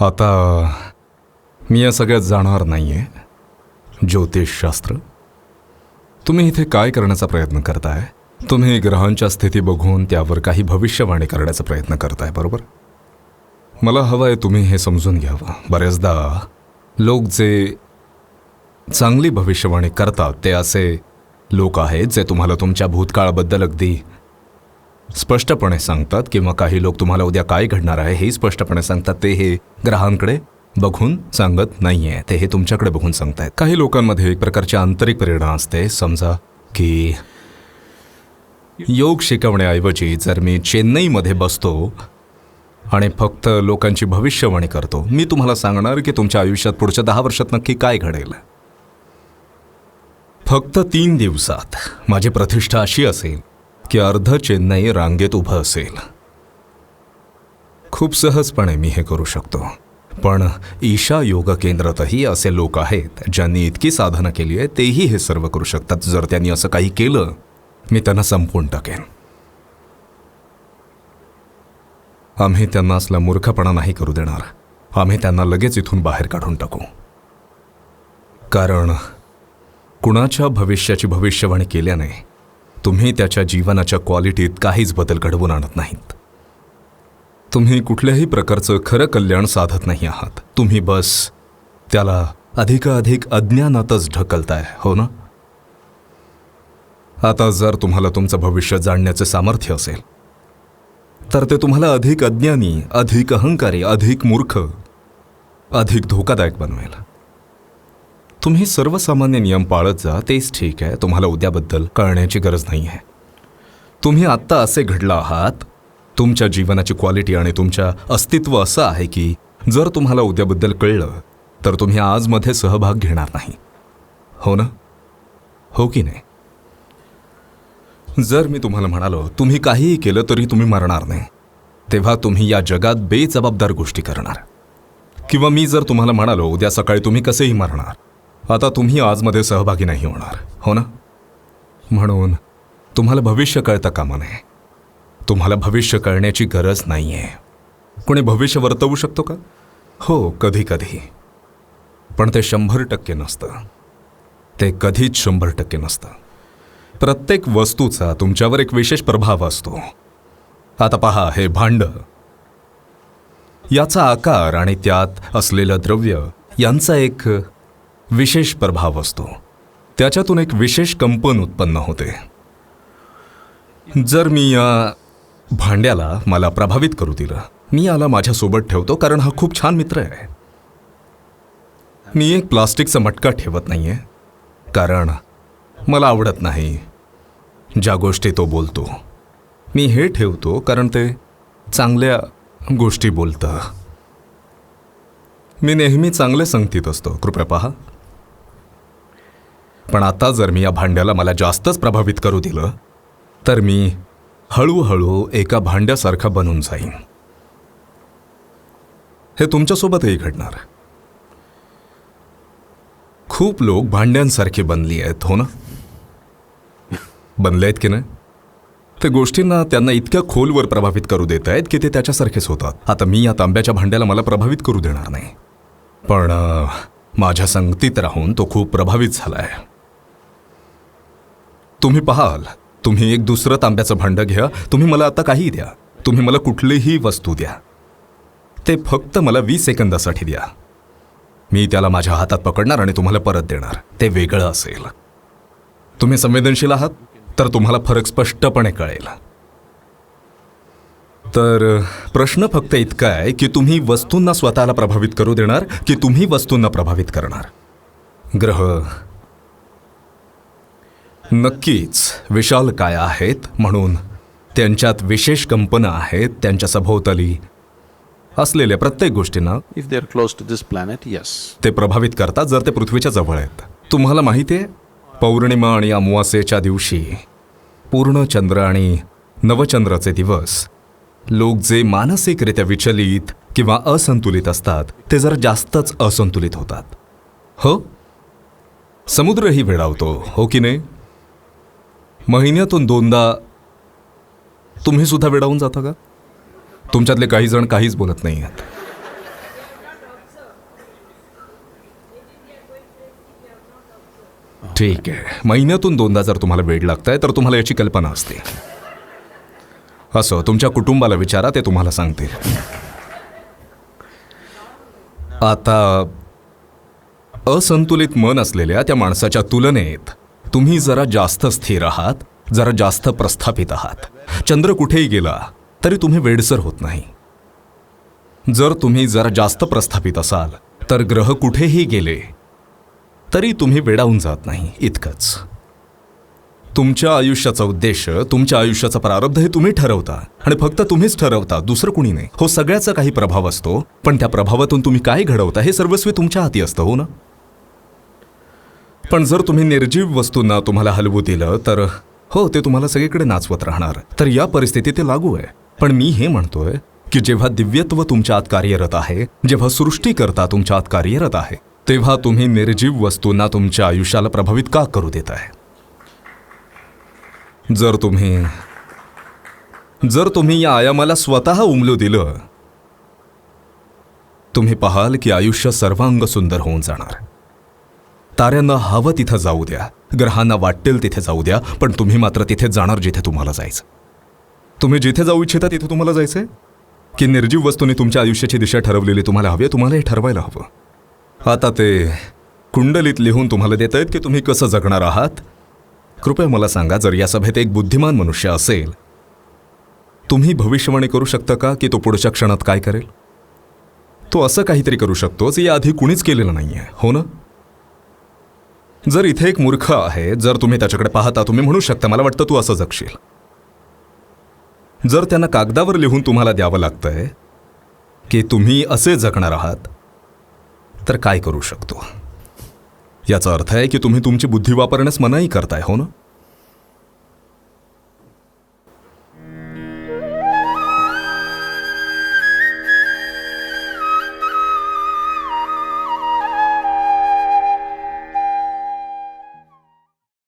आता मी या सगळ्यात जाणार नाही आहे ज्योतिषशास्त्र. तुम्ही इथे काय करण्याचा प्रयत्न करताय? तुम्ही ग्रहांच्या स्थिती बघून त्यावर काही भविष्यवाणी करण्याचा प्रयत्न करताय बरोबर? मला हवं आहे तुम्ही हे समजून घ्यावं. बऱ्याचदा लोक जे चांगली भविष्यवाणी करतात ते असे लोक आहेत जे तुम्हाला तुमच्या भूतकाळाबद्दल अगदी स्पष्टपणे सांगतात किंवा काही लोक तुम्हाला उद्या काय घडणार आहे हे स्पष्टपणे सांगतात. ते हे ग्रहांकडे बघून सांगत नाही आहे ते हे तुमच्याकडे बघून सांगतायत. काही लोकांमध्ये एक प्रकारची आंतरिक प्रेरणा असते. समजा की योग शिकवण्याऐवजी जर मी चेन्नईमध्ये बसतो आणि फक्त लोकांची भविष्यवाणी करतो मी तुम्हाला सांगणार की तुमच्या आयुष्यात पुढच्या दहा वर्षात नक्की काय घडेल. फक्त तीन दिवसात माझी प्रतिष्ठा अशी असेल की अर्ध चेन्नई रांगेत उभं असेल. खूप सहजपणे मी हे करू शकतो. पण ईशा योग केंद्रातही असे लोक आहेत ज्यांनी इतकी साधना केली आहे तेही हे सर्व करू शकतात. जर त्यांनी असं काही केलं मी त्यांना संपवून टाकेन. आम्ही त्यांना असला मूर्खपणा नाही करू देणार. आम्ही त्यांना लगेच इथून बाहेर काढून टाकू. कारण कुणाच्या भविष्याची भविष्यवाणी केल्याने तुम्ही त्याच्या जीवनाच्या क्वालिटीत काहीच बदल घडवून आणत नाहीत. तुम्ही कुठल्याही प्रकारचं खरं कल्याण साधत नाही आहात. तुम्ही बस त्याला अधिकाधिक अज्ञानातच ढकलताय हो ना? आता जर तुम्हाला तुमचं भविष्य जाणण्याचे सामर्थ्य असेल तर ते तुम्हाला अधिक अज्ञानी अधिक अहंकारी अधिक मूर्ख अधिक धोकादायक बनवेल. तुम्ही सर्वसामान्य नियम पाळत जा तेच ठीक आहे. तुम्हाला उद्याबद्दल कळण्याची गरज नाही आहे. तुम्ही आत्ता असे घडला आहात तुमच्या जीवनाची क्वालिटी आणि तुमच्या अस्तित्व असं आहे की जर तुम्हाला उद्याबद्दल कळलं तर तुम्ही आजमध्ये सहभाग घेणार नाही. हो ना? हो की नाही? जर मी तुम्हाला म्हणालो तुम्ही काहीही केलं तरी तुम्ही मरणार नाही. तेव्हा तुम्ही या जगात बेजबाबदार गोष्टी करणार. किंवा मी जर तुम्हाला म्हणालो उद्या सकाळी तुम्ही कसेही मरणार आता तुम्ही आजमध्ये सहभागी नाही होणार हो ना? म्हणून तुम्हाला भविष्य कळता कामा नये तुम्हाला भविष्य कळण्याची गरज नाही आहे कोणी भविष्य वर्तवू शकतो का? हो कधी कधी पण ते शंभर टक्के नसतं. ते कधीच शंभर टक्के नसतं. प्रत्येक वस्तूचा तुमच्यावर एक विशेष प्रभाव असतो. आता पहा हे भांड. याचा आकार आणि त्यात असलेलं द्रव्य यांचा एक विशेष प्रभाव असतो त्याच्यातून एक विशेष कंपन उत्पन्न होते. जर मी या भांड्याला मला प्रभावित करू दिलं मी याला माझ्यासोबत ठेवतो कारण हा खूप छान मित्र आहे. मी एक प्लास्टिकचा मटका ठेवत नाहीये कारण मला आवडत नाही ज्या गोष्टी तो बोलतो. मी हे ठेवतो कारण ते चांगल्या गोष्टी बोलतं. मी नेहमी चांगले संगतीत असतो कृपया पहा. पण आता जर मी या भांड्याला मला जास्तच प्रभावित करू दिलं तर मी हळूहळू एका भांड्यासारखा बनून जाईन. हे तुमच्यासोबतही घडणार. खूप लोक भांड्यांसारखी बनली आहेत हो ना? बनले आहेत की नाही? ते गोष्टींना त्यांना इतक्या खोलवर प्रभावित करू देत आहेत की ते त्याच्यासारखेच होतात. आता मी या तांब्याच्या भांड्याला मला प्रभावित करू देणार नाही. पण माझ्या संगतीत राहून तो खूप प्रभावित झाला आहे तुम्ही पाहाल तुम्ही एक दुसरं तांब्याचं भांडं घ्या तुम्ही मला आता काही द्या तुम्ही मला कुठलीही वस्तू द्या. ते फक्त मला वीस सेकंदासाठी द्या. मी त्याला माझ्या हातात पकडणार आणि तुम्हाला परत देणार. ते वेगळं असेल. तुम्ही संवेदनशील आहात तर तुम्हाला फरक स्पष्टपणे कळेल. तर प्रश्न फक्त इतका आहे की तुम्ही वस्तूंना स्वतःला प्रभावित करू देणार की तुम्ही वस्तूंना प्रभावित करणार? ग्रह नक्कीच विशाल काय आहेत म्हणून. त्यांच्यात विशेष कंपनं आहेत त्यांच्या सभोवताली. असलेल्या प्रत्येक गोष्टींना If they're close to this planet, yes. ते प्रभावित करतात जर ते पृथ्वीच्या जवळ आहेत. तुम्हाला माहिती आहे? पौर्णिमा आणि अमावास्येच्या दिवशी पूर्ण चंद्र आणि नवचंद्राचे दिवस. लोक जे मानसिकरित्या विचलित किंवा असंतुलित असतात ते जरा जास्तच असंतुलित होतात. हो? समुद्रही वेळावतो हो की नाही? महिन्यातून दोनदा तुम्ही सुद्धा वेडावून जाता का? तुमच्यातले काही जण काहीच बोलत नाही आहेत. ठीक आहे. महिन्यातून दोनदा जर तुम्हाला वेळ लागताय तर तुम्हाला याची कल्पना असते. असं तुमच्या कुटुंबाला विचारा ते तुम्हाला सांगतील. आता असंतुलित मन असलेल्या त्या माणसाच्या तुलनेत तुम्ही जरा जास्त स्थिर आहात जरा जास्त प्रस्थापित आहात. चंद्र कुठेही गेला तरी तुम्ही वेडसर होत नाही. जर तुम्ही जरा जास्त प्रस्थापित असाल तर ग्रह कुठेही गेले तरी तुम्ही वेडावून जात नाही इतकंच. तुमच्या आयुष्याचा उद्देश तुमच्या आयुष्याचा प्रारब्ध हे तुम्ही ठरवता आणि फक्त तुम्हीच ठरवता दुसरं कुणी नाही. हो सगळ्याचा काही प्रभाव असतो पण त्या प्रभावातून तुम्ही काय घडवता हे सर्वस्वी तुमच्या हाती असतं हो ना? पण जर तुम्ही निर्जीव वस्तूंना तुम्हाला हलवू दिलं तर हो ते तुम्हाला सगळीकडे नाचवत राहणार. तर या परिस्थितीत ते लागू आहे. पण मी हे म्हणतोय की जेव्हा दिव्यत्व तुमच्या आत कार्यरत आहे जेव्हा सृष्टीकर्ता तुमच्या आत कार्यरत आहे तेव्हा तुम्ही निर्जीव वस्तूंना तुमच्या आयुष्याला प्रभावित का करू देत आहे? जर तुम्ही जर तुम्ही या आयामाला स्वतः उमलू दिलं तुम्ही पाहाल की आयुष्य सर्वांग सुंदर होऊन जाणार. ताऱ्यांना हवं तिथं जाऊ द्या. ग्रहांना वाटेल तिथे जाऊ द्या पण तुम्ही मात्र तिथे जाणार जिथे तुम्हाला जायचं. तुम्ही जिथे जाऊ इच्छिता तिथे तुम्हाला जायचंय? की निर्जीव वस्तूने तुमच्या आयुष्याची दिशा ठरवलेली तुम्हाला हवी तुम्हाला हे ठरवायला हवं. आता ते कुंडलीत लिहून तुम्हाला देत आहेत की तुम्ही कसं जगणार आहात? कृपया मला सांगा जर या सभेत एक बुद्धिमान मनुष्य असेल तुम्ही भविष्यवाणी करू शकता का की तो पुढच्या क्षणात काय करेल? तो असं काहीतरी करू शकतो जे याआधी कुणीच केलेलं नाही आहे हो ना? जर इथे एक मूर्ख आहे जर तुम्ही त्याच्याकडे पाहता तुम्ही म्हणू शकता मला वाटतं तू असं जगशील. जर त्यांना कागदावर लिहून तुम्हाला द्यावं लागतंय की तुम्ही असे जगणार आहात तर काय करू शकतो? याचा अर्थ आहे की तुम्ही तुमची बुद्धी वापरण्यास मनाई करताय हो ना?